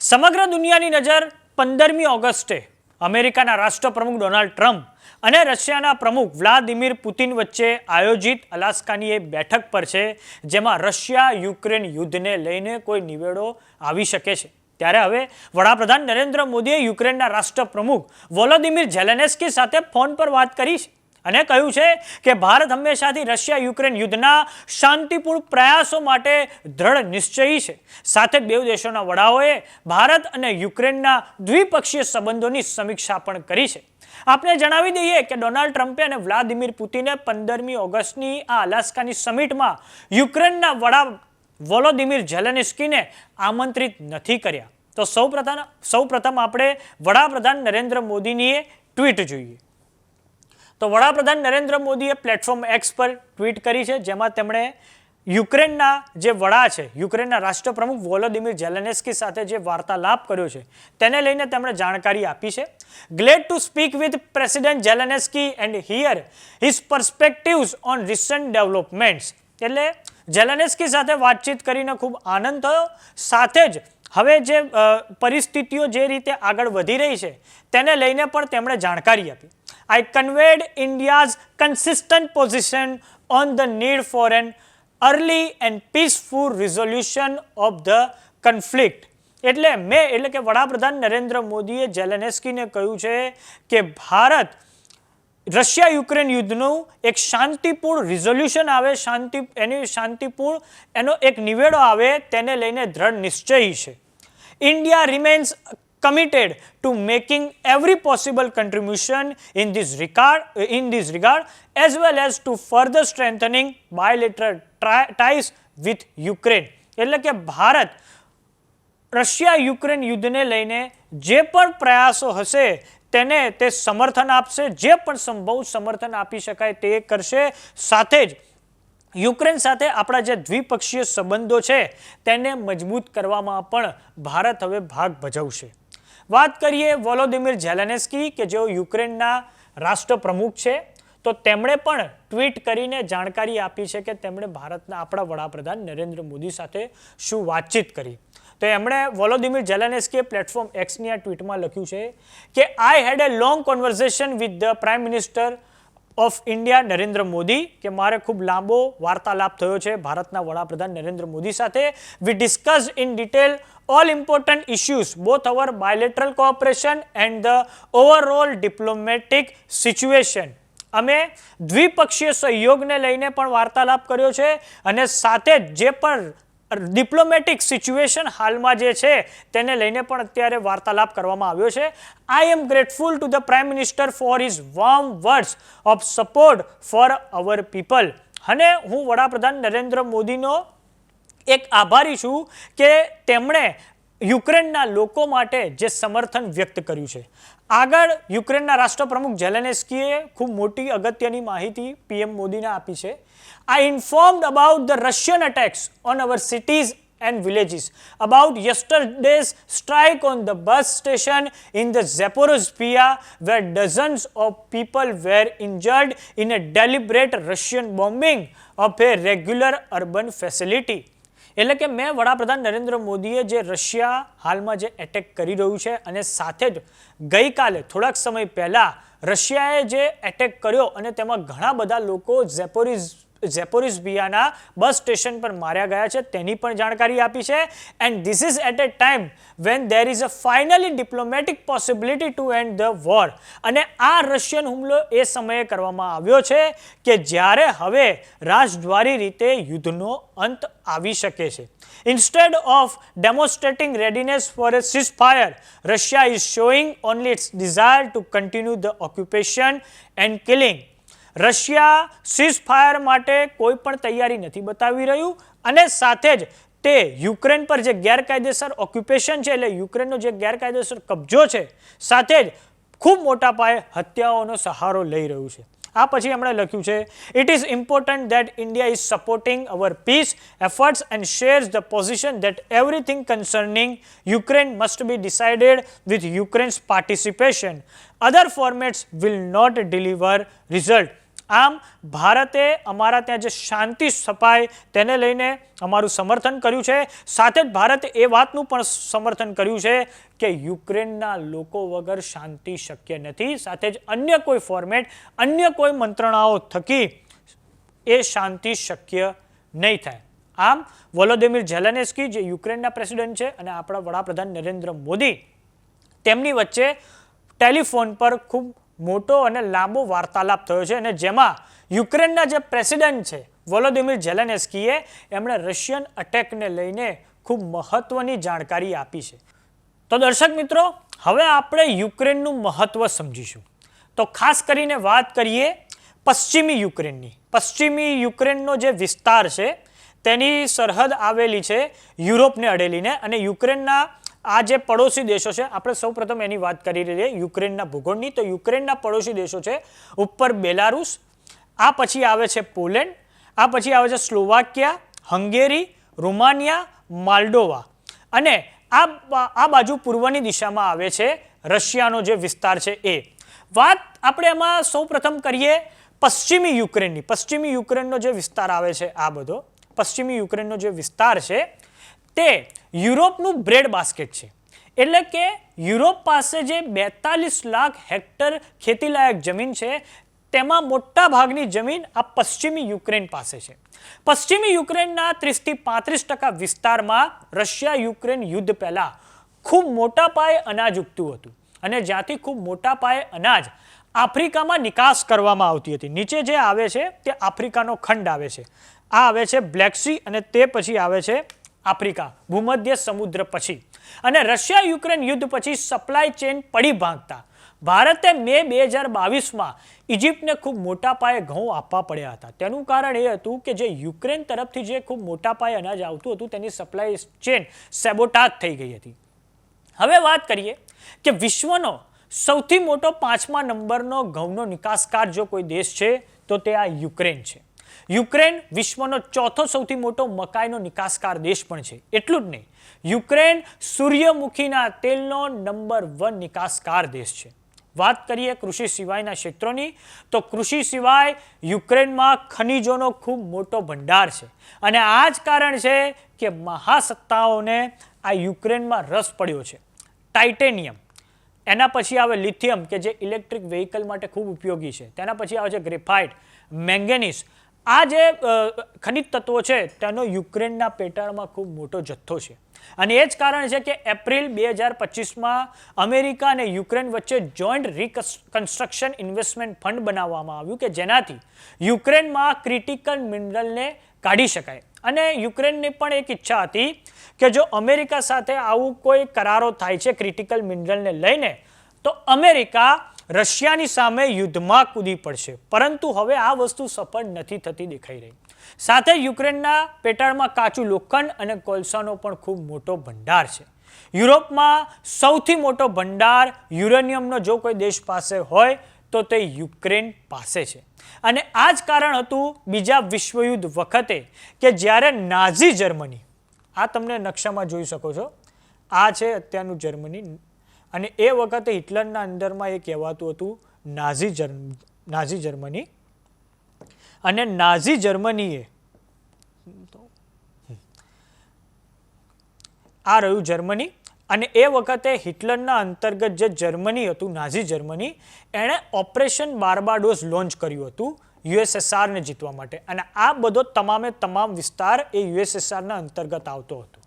સમગ્ર દુનિયાની નજર પંદરમી ઓગસ્ટે અમેરિકાના રાષ્ટ્રપ્રમુખ ડોનાલ્ડ ટ્રમ્પ અને રશિયાના પ્રમુખ વ્લાદિમીર પુતિન વચ્ચે આયોજિત અલાસ્કાની એ બેઠક પર છે, જેમાં રશિયા યુક્રેન યુદ્ધને લઈને કોઈ નિવેડો આવી શકે છે. ત્યારે હવે વડાપ્રધાન નરેન્દ્ર મોદીએ યુક્રેનના રાષ્ટ્રપ્રમુખ વોલોદિમીર ઝેલેનેસ્કી સાથે ફોન પર વાત કરી છે. અને કહ્યું છે કે ભારત હંમેશાથી રશિયા યુક્રેન યુદ્ધના શાંતિપૂર્ણ પ્રયાસો માટે દ્રઢ નિશ્ચયી છે. સાથે જ બે દેશોના વડાઓએ ભારત અને યુક્રેનના દ્વિપક્ષીય સંબંધોની સમીક્ષા પણ કરી છે. આપણે જણાવી દઈએ કે ડોનાલ્ડ ટ્રમ્પે અને વ્લાદિમીર પુતિને પંદરમી ઓગસ્ટની આ અલાસ્કાની સમિટમાં યુક્રેનના વડા વોલોદિમીર ઝેલેનિસ્કીને આમંત્રિત નથી કર્યા. તો સૌપ્રથમ સૌપ્રથમ આપણે વડાપ્રધાન નરેન્દ્ર મોદીનીએ ટ્વીટ જોઈએ. તો વડાપ્રધાન નરેન્દ્ર મોદીએ પ્લેટફોર્મ એક્સ પર ટ્વીટ કરી છે, જેમાં તેમણે યુક્રેનના જે વડા છે, યુક્રેનના રાષ્ટ્રપ્રમુખ વોલોદિમીર ઝેલેનેસ્કી સાથે જે વાર્તાલાપ કર્યો છે, તેને લઈને તેમણે જાણકારી આપી છે. Glad to speak with president Zelensky and hear his perspectives on recent developments એટલે ઝેલેનેસ્કી સાથે વાતચીત કરીને ખૂબ આનંદ થયો. સાથે જ હવે જે પરિસ્થિતિઓ જે રીતે આગળ વધી રહી છે, તેને લઈને પણ તેમણે જાણકારી આપી. I conveyed India's consistent position on the need for an early and peaceful resolution of the conflict એટલે મેં, એટલે કે વડાપ્રધાન નરેન્દ્ર મોદીએ જેલેનેસ્કીને કહ્યું છે કે ભારત રશિયા યુક્રેન યુદ્ધનું એક શાંતિપૂર્ણ રિઝોલ્યુશન આવે, શાંતિ, એની શાંતિપૂર્ણ, એનો એક નિવેડો આવે, તેને લઈને દ્રઢ નિશ્ચયી છે. India remains committed to making every possible contribution in this regard in this regard as well as to further strengthening bilateral ties with ukraine એટલે કે ભારત રશિયા યુક્રેન યુદ્ધને લઈને જે પણ પ્રયાસો હશે તેને તે સમર્થન આપશે જે પણ સંભવ સમર્થન આપી શકાય તે કરશે સાથે જ યુક્રેન સાથે આપણા જે દ્વિપક્ષીય સંબંધો છે તેને મજબૂત કરવામાં પણ ભારત હવે ભાગ ભજવશે વાત કરીએ વોલોદિમીર ઝેલેનેસ્કી, કે જેઓ યુક્રેનના રાષ્ટ્રપ્રમુખ છે, તો તેમણે પણ ટ્વીટ કરીને જાણકારી આપી છે કે તેમણે ભારતના આપણા વડાપ્રધાન નરેન્દ્ર મોદી સાથે શું વાતચીત કરી. તો એમણે વોલોદિમીર ઝેલેનેસ્કીએ પ્લેટફોર્મ એક્સની આ ટ્વીટમાં લખ્યું છે કે I had a long conversation with the prime minister of India Narendra Modi, કે મારે ખૂબ લાંબો વાર્તાલાપ થયો છે ભારતના વડાપ્રધાન નરેન્દ્ર મોદી સાથે. We discuss in detail all important issues both our bilateral cooperation and the overall diplomatic situation અમે દ્વિપક્ષીય સહયોગને લઈને પણ વાર્તાલાપ કર્યો છે અને સાથે જ પણ ડિપ્લોમેટિક સિચ્યુએશન હાલમાં જે છે, તેને લઈને પણ અત્યારે વાર્તાલાપ કરવામાં આવ્યો છે. I am grateful to the prime minister for his warm words of support for our people અને હું વડાપ્રધાન નરેન્દ્ર મોદીનો એક આભારી છું કે તેમણે યુક્રેનના લોકો માટે જે સમર્થન વ્યક્ત કર્યું છે. આગળ યુક્રેનના રાષ્ટ્રપ્રમુખ ઝેલેનેસ્કીએ ખૂબ મોટી અગત્યની માહિતી પીએમ મોદીને આપી છે I informed about the Russian attacks on our cities and villages about yesterday's strike on the bus station in the Zaporizhzhia where dozens of people were injured in a deliberate Russian bombing of a regular urban facility. એટલે કે મેં વડાપ્રધાન નરેન્દ્ર મોદીએ જે Russia હાલમાં જે attack કરી રહ્યું છે અને સાથે જ ગઈકાલે થોડાક સમય પહેલાં રશિયાએ જે એટેક કર્યો અને તેમાં ઘણા બધા લોકો ઝેપોરિઝ ઝેપોરિઝબિયાના બસ સ્ટેશન પર માર્યા ગયા છે. તેની પણ જાણકારી આપી છે. And this is at a time when there is a finally diplomatic possibility to end the war અને આ રશિયન હુમલો એ સમયે કરવામાં આવ્યો છે કે જ્યારે હવે રાજદ્વારી રીતે યુદ્ધનો અંત આવી શકે છે. Instead of demonstrating readiness for a ceasefire Russia is showing only its desire to continue the occupation and killing Russia ceasefire માટે કોઈ પણ તૈયારી નથી બતાવી રહ્યું અને સાથે જ તે યુક્રેન પર જે ગેરકાયદેસર ઓક્યુપેશન છે એટલે યુક્રેનનો જે ગેરકાયદેસર કબજો છે, સાથે જ ખૂબ મોટા પાયે હત્યાઓનો સહારો લઈ રહ્યું છે. આ પછી એમણે લખ્યું છે it is important that India is supporting our peace efforts and shares the position that everything concerning Ukraine must be decided with Ukraine's participation other formats will not deliver result આમ ભારતે અમારા ત્યાં જે શાંતિ સ્થપાય તેને લઈને અમારું સમર્થન કર્યું છે. સાથે જ ભારતે એ વાતનું પણ સમર્થન કર્યું છે કે યુક્રેનના લોકો વગર શાંતિ શક્ય નથી. સાથે જ અન્ય કોઈ ફોર્મેટ અન્ય કોઈ મંત્રણાઓ થકી એ શાંતિ શક્ય નહીં થાય. આમ વોલોદિમીર ઝેલેનેસ્કી, જે યુક્રેનના પ્રેસિડેન્ટ છે અને આપણા વડાપ્રધાન નરેન્દ્ર મોદી, તેમની વચ્ચે ટેલિફોન પર ખૂબ મોટો અને લાંબો વાર્તાલાપ થયો છે અને જેમાં યુક્રેનના જે પ્રેસિડેન્ટ છે, વોલોદિમીર ઝેલેનેસ્કીએ એમણે રશિયન અટેકને લઈને ખૂબ મહત્વની જાણકારી આપી છે. તો દર્શક મિત્રો, હવે આપણે યુક્રેનનું મહત્વ સમજીશું. તો ખાસ કરીને વાત કરીએ પશ્ચિમી યુક્રેનની. પશ્ચિમી યુક્રેનનો જે વિસ્તાર છે, તેની સરહદ આવેલી છે યુરોપને અડેલીને અને યુક્રેનના આ જે પડોશી દેશો છે, આપણે સૌપ્રથમ એની વાત કરી લઈએ યુક્રેનના ભૂગોળની. તો યુક્રેનના પડોશી દેશો છે, ઉપર બેલારુસ, આ પછી આવે છે પોલેન્ડ, આ પછી આવે છે સ્લોવાકિયા, હંગેરી, રોમાનિયા, માલ્ડોવા. અને આ આ બાજુ પૂર્વની દિશામાં આવે છે રશિયાનો જે વિસ્તાર છે એ. વાત આપણે એમાં સૌપ્રથમ કરીએ પશ્ચિમી યુક્રેનની. પશ્ચિમી યુક્રેનનો જે વિસ્તાર આવે છે આ બધો. પશ્ચિમી યુક્રેનનો જે વિસ્તાર છે તે યુરોપનું બ્રેડ બાસ્કેટ છે. એટલે કે યુરોપ પાસે જે બેતાલીસ લાખ હેક્ટર ખેતીલાયક જમીન છે, તેમાં મોટા ભાગની જમીન આ પશ્ચિમી યુક્રેન પાસે છે. પશ્ચિમી યુક્રેનના ત્રીસથી પાંત્રીસ ટકા વિસ્તારમાં રશિયા યુક્રેન યુદ્ધ પહેલાં ખૂબ મોટા પાયે અનાજ ઉગતું હતું અને જ્યાંથી ખૂબ મોટા પાયે અનાજ આફ્રિકામાં નિકાસ કરવામાં આવતી હતી. નીચે જે આવે છે તે આફ્રિકાનો ખંડ આવે છે. આ આવે છે બ્લેક સી અને તે પછી આવે છે આફ્રિકા, ભૂમધ્ય સમુદ્ર પછી. અને રશિયા, યુક્રેન યુદ્ધ પછી સપ્લાય ચેન પડી ભાંગતા. ભારતે મે બે હજાર બાવીસમાં ઇજિપ્તને ખૂબ મોટા પાયે ઘઉં આપવા પડ્યા હતા. તેનું કારણ એ હતું કે જે યુક્રેન તરફથી જે ખૂબ મોટા પાયે અનાજ આવતું હતું, તેની સપ્લાય ચેન સેબોટાજ થઈ ગઈ હતી. હવે વાત કરીએ કે વિશ્વનો સૌથી મોટો પાંચમા નંબરનો ઘઉંનો નિકાસકાર જો કોઈ દેશ છે, તો તે આ યુક્રેન છે. યુક્રેન વિશ્વનો ચોથો સૌથી મોટો મકાઈનો નિકાસકાર દેશ પણ છે. એટલું જ નહીં, યુક્રેન સૂર્યમુખીના તેલનો નંબર વન નિકાસકાર દેશ છે. વાત કરીએ કૃષિ સિવાયના ક્ષેત્રોની, તો કૃષિ સિવાય યુક્રેનમાં ખનિજોનો ખૂબ મોટો ભંડાર છે. અને આ જ કારણ છે કે મહાસત્તાઓને આ યુક્રેનમાં રસ પડ્યો છે. ટાઇટેનિયમ, એના પછી આવે લિથિયમ, કે જે ઇલેક્ટ્રિક વેહિકલ માટે ખૂબ ઉપયોગી છે. તેના પછી આવે છે ગ્રેફાઇટ મેંગેનીસ આ જે ખનિજ તત્વો છે, તેનો યુક્રેનના પેટાળમાં ખૂબ મોટો જથ્થો છે. અને એ જ કારણ છે કે એપ્રિલ બે હજાર પચીસમાં અમેરિકા અને યુક્રેન વચ્ચે જોઈન્ટ રિકન્સ્ટ્રક્શન ઇન્વેસ્ટમેન્ટ ફંડ બનાવવામાં આવ્યું કે જેનાથી યુક્રેનમાં ક્રિટિકલ મિનરલને કાઢી શકાય. અને યુક્રેનની પણ એક ઈચ્છા હતી કે જો અમેરિકા સાથે આવું કોઈ કરારો થાય છે ક્રિટિકલ મિનરલને લઈને, તો અમેરિકા રશિયાની સામે યુદ્ધમાં કૂદી પડશે. પરંતુ હવે આ વસ્તુ સફળ નથી થતી દેખાઈ રહી. સાથે યુક્રેનના પેટાળમાં કાચું લોખંડ અને કોલસાનો પણ ખૂબ મોટો ભંડાર છે. યુરોપમાં સૌથી મોટો ભંડાર યુરેનિયમનો જો કોઈ દેશ પાસે હોય, તો તે યુક્રેન પાસે છે. અને આ જ કારણ હતું બીજા વિશ્વયુદ્ધ વખતે કે જ્યારે નાઝી જર્મની, આ તમને નકશામાં જોઈ શકો છો, આ છે અત્યારનું જર્મની અને એ વખતે હિટલરના અંદરમાં એ કહેવાતું હતું નાઝી જર્મ, નાઝી જર્મની. અને નાઝી જર્મનીએ આ રહ્યું જર્મની. અને એ વખતે હિટલરના અંતર્ગત જે જર્મની હતું, નાઝી જર્મની, એણે ઓપરેશન બાર્બાડોસ લોન્ચ કર્યું હતું યુએસએસઆરને જીતવા માટે. અને આ બધો તમામે તમામ વિસ્તાર એ યુએસએસઆરના અંતર્ગત આવતો હતો.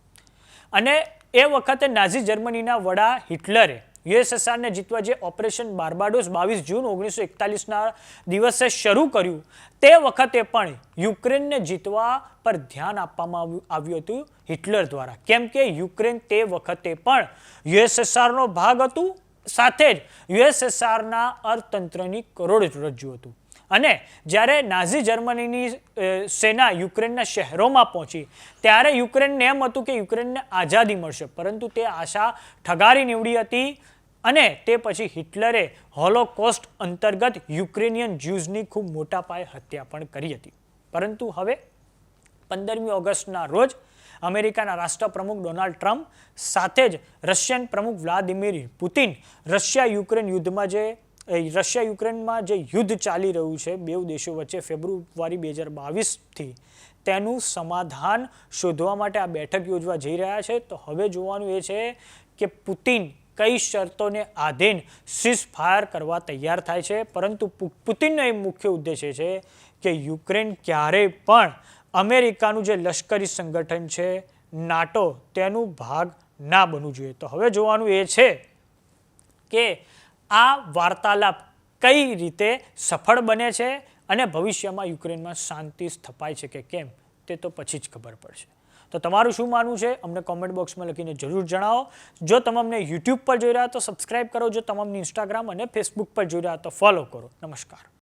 અને એ વખતે નાઝી જર્મનીના વડા હિટલરે યુએસએસઆરને જીતવા જે ઓપરેશન બાર્બાડોસ બાવીસ જૂન ઓગણીસો એકતાલીસના દિવસે શરૂ કર્યું, તે વખતે પણ યુક્રેનને જીતવા પર ધ્યાન આપવામાં આવ્યું- હતું હિટલર દ્વારા. કેમ કે યુક્રેન તે વખતે પણ યુએસએસઆરનો ભાગ હતું, સાથે જ યુએસએસઆરના અર્થતંત્રની કરોડરજ્જુ હતું. અને જ્યારે નાઝી જર્મનીની સેના યુક્રેનના શહેરોમાં પહોંચી, ત્યારે યુક્રેનને એમ હતું કે યુક્રેનને આઝાદી મળશે. પરંતુ તે આશા ઠગારી નીવડી હતી અને તે પછી હિટલરે હોલોકોસ્ટ અંતર્ગત યુક્રેનિયન જ્યુઝની ખૂબ મોટા પાયે હત્યા પણ કરી હતી. પરંતુ હવે પંદરમી ઓગસ્ટના રોજ અમેરિકાના રાષ્ટ્રપ્રમુખ ડોનાલ્ડ ટ્રમ્પ સાથે જ રશિયન પ્રમુખ વ્લાદિમીર પુતિન રશિયા યુક્રેન યુદ્ધમાં જે રશિયા યુક્રેનમાં જે યુદ્ધ ચાલી રહ્યું છે બે દેશો વચ્ચે ફેબ્રુઆરી બે હજાર બાવીસથી, તેનું સમાધાન શોધવા માટે આ બેઠક યોજવા જઈ રહ્યા છે. તો હવે જોવાનું એ છે કે પુતિન કઈ શરતોને આધીન સીઝ ફાયર કરવા તૈયાર થાય છે. પરંતુ પુતિનનો એ મુખ્ય ઉદ્દેશ્ય છે કે યુક્રેન ક્યારેય પણ અમેરિકાનું જે લશ્કરી સંગઠન છે, નાટો, તેનું ભાગ ના બનવું જોઈએ. તો હવે જોવાનું એ છે કે આ વાર્તાલાપ કઈ રીતે સફળ બને છે અને ભવિષ્યમાં યુક્રેનમાં શાંતિ સ્થપાય છે કે કેમ, તે તો પછી જ ખબર પડશે. તો તમારું શું માનવું છે? અમને કોમેન્ટ બોક્સમાં લખીને જરૂર જણાવો. જો તમે અમને યુટ્યુબ પર જોઈ રહ્યા તો સબસ્ક્રાઈબ કરો. જો તમામને ઇન્સ્ટાગ્રામ અને ફેસબુક પર જોઈ રહ્યા તો ફોલો કરો. નમસ્કાર.